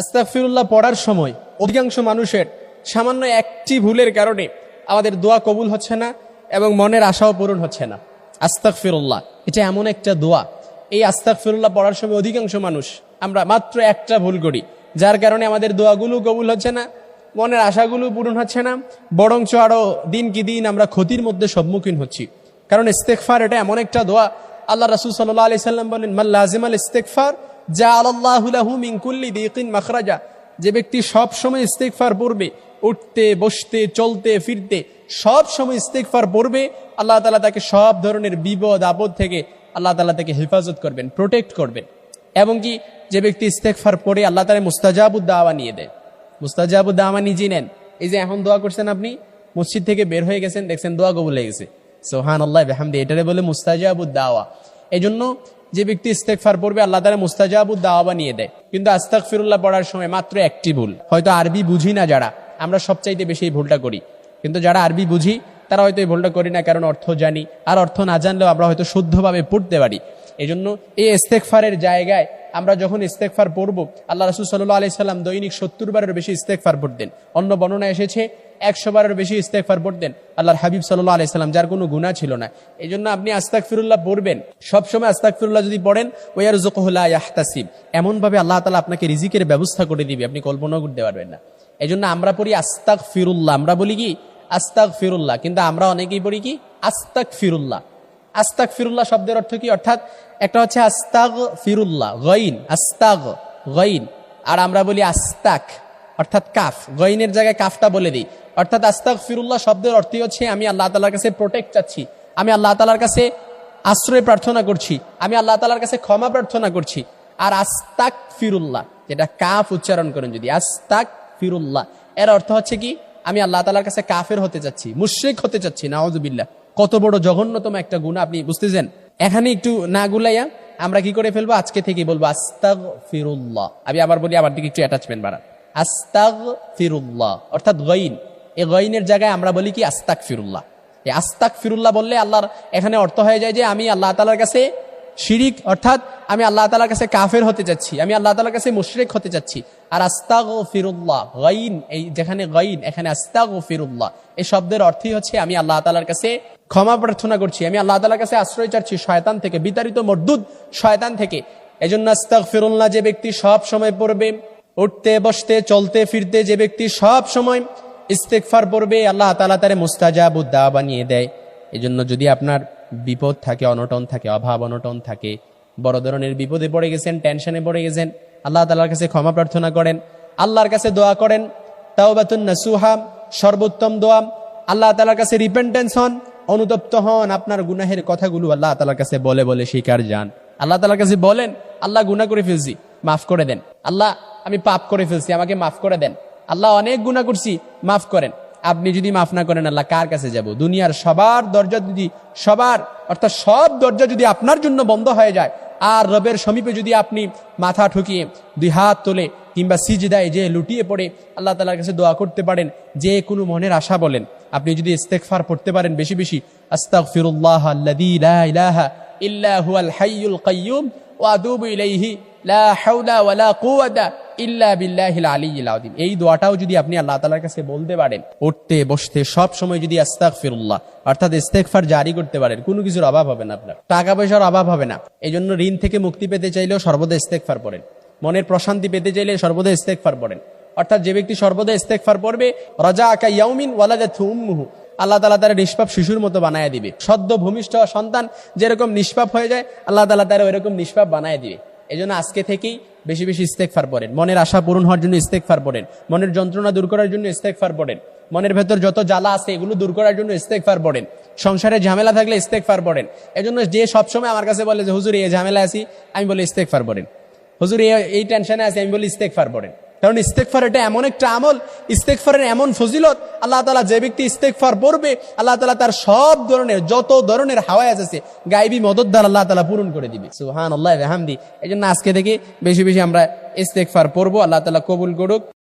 আস্তাগফিরুল্লাহ পড়ার সময় অধিকাংশ মানুষের সামান্য একটি ভুলের কারণে আমাদের দোয়া কবুল হচ্ছে না এবং মনের আশাও পূরণ হচ্ছে না। আস্তাগফিরুল্লাহ, এটা এমন একটা দোয়া। এই আস্তাগফিরুল্লাহ পড়ার সময় অধিকাংশ মানুষ, আমরা মাত্র একটা ভুল করি, যার কারণে আমাদের দোয়াগুলো কবুল হচ্ছে না, মনের আশাগুলো পূরণ হচ্ছে না, বরঞ্চ আরও দিন কি দিন আমরা ক্ষতির মধ্যে সম্মুখীন হচ্ছি। কারণ ইস্তেকফার এটা এমন একটা দোয়া, আল্লাহ রাসুল সাল্লাহ আলি সাল্লাম বলেন মাল্লাজিম আল ইস্তেকফার যা আল্লাহুলাহু যে ব্যক্তি সব সময় ইস্তেকফার পড়বে, উঠতে, বসতে, চলতে, ফিরতে, সব সময় ইস্তেকফার পড়বে, আল্লাহ তালা তাকে সব ধরনের বিপদ, আপদ থেকে আল্লাহ তালা তাকে হেফাজত করবেন প্রোটেক্ট করবেন। এবং কি, যে ব্যক্তি ইস্তেকফার পড়ে আল্লাহ তালা মুস্তাজাবুদ্দাওয়া নিয়ে দেয়। মুস্তাজাবুদ্দাওয়া নিজে নেন। এই যে এখন দোয়া করছেন আপনি, মসজিদ থেকে বের হয়ে গেছেন, দেখছেন দোয়া কবুল হয়ে গেছে। সোহান আল্লাহ বেহামদি, এটারে বলে মুস্তাজাবুদ্দাওয়া এই জন্য যে ব্যক্তি ইস্তেকফার পড়বে, আল্লাহ তারা মুস্তাজাবুদ দাওয়া বানিয়ে দেয়। কিন্তু আস্তাক ফিরুল্লাহ পড়ার সময় মাত্র একটি ভুল। হয়তো আরবি বুঝি না যারা, আমরা সবচাইতে বেশি এই ভুলটা করি। কিন্তু যারা আরবি বুঝি, তারা হয়তো এই ভুলটা করি না, কারণ অর্থ জানি। আর অর্থ না জানলেও আমরা হয়তো শুদ্ধভাবে পড়তে পারি। এই জন্য এই ইস্তেকফারের জায়গায় আমরা যখন ইস্তেকফার পড়ব, আল্লাহ রসুল সাল্লাহ আলি সাল্লাম দৈনিক সত্তর বারের বেশি ইস্তেকফার পড়তেন। অন্য বর্ণনা এসেছে, একশো বারের বেশি ইস্তেকফার পড়তেন। আল্লাহর হাবিব সাল্লাহ আলি সাল্লাম, যার কোনো গুণা ছিল না। এই জন্য আপনি আস্তাক ফিরুল্লাহ পড়বেন। সবসময় আস্তাক ফিরুল্লাহ যদি পড়েন ওয়ার জোকহুল্লাহ ইয়াহতাসিব। এমনভাবে আল্লাহ তালা আপনাকে রিজিকের ব্যবস্থা করে দিবে, আপনি কল্পনাও করতে পারবেন না। এই জন্য আমরা পড়ি আস্তাক ফিরুল্লাহ আমরা বলি কি? আস্তাক ফিরুল্লাহ কিন্তু আমরা অনেকেই পড়ি কি? আস্তাক ফিরুল্লাহ আস্তাক ফিরুল্লাহ শব্দের অর্থ কি? অর্থাৎ একটা হচ্ছে আস্তাগ ফিরুল্লাহ গইন, আস্তাগ, গইন। আর আমরা বলি আস্তাক, অর্থাৎ কাফ। গইনের জায়গায় কাফটা বলে দিই। অর্থাৎ আস্তাক ফিরুল্লাহ শব্দের অর্থই হচ্ছে, আমি আল্লাহ তালার কাছে প্রোটেক্ট চাচ্ছি। আমি আল্লাহ তালার কাছে আশ্রয় প্রার্থনা করছি। আমি আল্লাহ তালার কাছে ক্ষমা প্রার্থনা করছি। আর আস্তাক ফিরুল্লাহ যেটা কাফ উচ্চারণ করেন যদি আস্তাক ফিরুল্লাহ এর অর্থ হচ্ছে কি? আমি আল্লাহ তালার কাছে কাফের হতে চাচ্ছি, মুশ্রিক হতে চাচ্ছি নাওজুবিল্লাহ কত বড় জঘন্যতম একটা গুণা, আপনি বুঝতেছেন? এখানে একটু না গুলাইয়া আমরা কি করে ফেলব? আজকে থেকে বলব আস্তাগ ফিরুল্লাহ আমি আবার বলি, আমার দিকে একটু অ্যাটাচমেন্ট বাড়া আস্তাগ ফিরুল্লাহ অর্থাৎ গইন। এই গইনের জায়গায় আমরা বলি কি? আস্তাক ফিরুল্লাহ এই আস্তাক ফিরুল্লাহ বললে আল্লাহর এখানে অর্থ হয়ে যায় যে, আমি আল্লাহ তালার কাছে শিরিক, অর্থাৎ আমি আল্লাহ তালার কাছে কাফের হতে চাচ্ছি, আমি আল্লাহ তালার কাছে মুশরিক হতে চাচ্ছি। আর আস্তাগ ও ফিরুল্লাহ গইন, এই যেখানে গইন, এখানে আস্তাগ ও ফিরুল্লাহ এই শব্দের অর্থই হচ্ছে, আমি আল্লাহ তালার কাছে ক্ষমা প্রার্থনা করছি। আমি আল্লাহ তালার কাছে আশ্রয় চাচ্ছি শয়তান থেকে, বিতাড়িত মর্দুদ শয়তান থেকে। এই জন্য আস্তাগ ফিরুল্লাহ যে ব্যক্তি সব সময় পড়বে, উঠতে, বসতে, চলতে, ফিরতে, যে ব্যক্তি সব সময় ইস্তেকফার পড়বে, আল্লাহ তালা তারে মুস্তাজাবুদ্দা বানিয়ে দেয়। এই জন্য যদি আপনার বিপদ থাকে, অনটন থাকে, অভাব অনটন থাকে, বড় ধরনের বিপদে পড়ে গেছেন, টেনশনে পড়ে গেছেন, আল্লাহ তালার কাছে ক্ষমা প্রার্থনা করেন, আল্লাহর কাছে দোয়া করেন, তাওবাতুন নাসুহা, সর্বোত্তম দোয়া, আল্লাহ তালার কাছে রিপেন্টেন্স হন অনুতপ্ত হন আপনার গুনাহের কথাগুলো আল্লাহ তালার কাছে বলে বলে শিকার যান। আল্লাহ তালার কাছে বলেন, আল্লাহ গুনা করে ফেলছি, মাফ করে দেন। আল্লাহ, আমি পাপ করে ফেলছি, আমাকে মাফ করে দেন। আল্লাহ অনেক গুণা করছি, মাফ করেন। আপনি যদি মাফ না করেন, আল্লাহ কার কাছে যাব? দুনিয়ার সবার দরজা যদি, সবার, অর্থাৎ সব দরজা যদি আপনার জন্য বন্ধ হয়ে যায়, আর রবের সমীপে যদি আপনি মাথা ঠুকিয়ে দুই হাত তোলে কিংবা সিজদায় যে লুটিয়ে পড়ে আল্লাহ তালার কাছে দোয়া করতে পারেন, যে কোনো মনের আশা বলেন। আপনি যদি ইস্তেকফার পড়তে পারেন বেশি বেশি আস্তাক ফিরুল্লাহ ইলাহা ইল্লা হুয়াল হাইয়ুল কাইয়্যুম, ওয়া আতুবু ইলাইহি, লা হাওলা ওয়ালা কুওয়াতা ইল্লা বিল্লাহিল আলিয়্যিল আযীম। এই দোয়াটাও যদি আপনি আল্লাহ তাআলার কাছে বলতে পারেন উঠতে বসতে, সব সময় যদি আস্তাগফিরুল্লাহ, অর্থাৎ ইস্তেগফার জারি করতে পারেন, কোনো কিছুর অভাব হবে না আপনার। টাকা পয়সার অভাব হবে না। এই জন্য ঋণ থেকে মুক্তি পেতে চাইলেও সর্বদা ইস্তেগফার পড়েন। মনের প্রশান্তি পেতে চাইলে সর্বদা ইস্তেগফার পড়েন। অর্থাৎ যে ব্যক্তি সর্বদা ইস্তেগফার পড়বে রাজা আকা ইয়াউমিন ওয়ালাদাতহু উম্মুহু, আল্লাহ তালা তারা নিষ্পাপ শিশুর মতো বানায় দিবে। সদ্য ভূমিষ্ঠ সন্তান যেরকম নিষ্পাপ হয়ে যায়, আল্লাহ তালা তারা ওইরকম নিষ্পাপ বানায় দিবে। এই আজকে থেকেই বেশি বেশি ইস্তেকফার পড়েন। মনের আশা পূরণ হওয়ার জন্য ইস্তেকফার পড়েন। মনের যন্ত্রণা দূর করার জন্য ইস্তেকফার পড়েন। মনের ভেতর যত জ্বালা আছে, এগুলো দূর করার জন্য ইস্তেকফার পড়েন। সংসারে ঝামেলা থাকলে ইস্তেকফার পড়েন। এজন্য যে সবসময় আমার কাছে বলে যে, হুজুর, এই ঝামেলা আছি, আমি বলি ইস্তেকফার পড়েন। হুজুর, এই- টেনশনে আছে, আমি বলি ইস্তেকফার পড়েন। কারণ ইস্তেকফার এটা এমন একটা আমল ইস্তেকফারের এমন ফজিলত, আল্লাহ তালা যে ব্যক্তি ইস্তেকফার পড়বে, আল্লাহ তালা তার সব ধরনের, যত ধরনের হাওয়াজ আছে, গাইবি মদত দ্বারা আল্লাহ তালা পূরণ করে দিবে। সুহান আল্লাহ হামদি এই জন্য আজকে থেকে বেশি বেশি আমরা ইস্তেকফার পড়ব, আল্লাহ তালা কবুল করুক।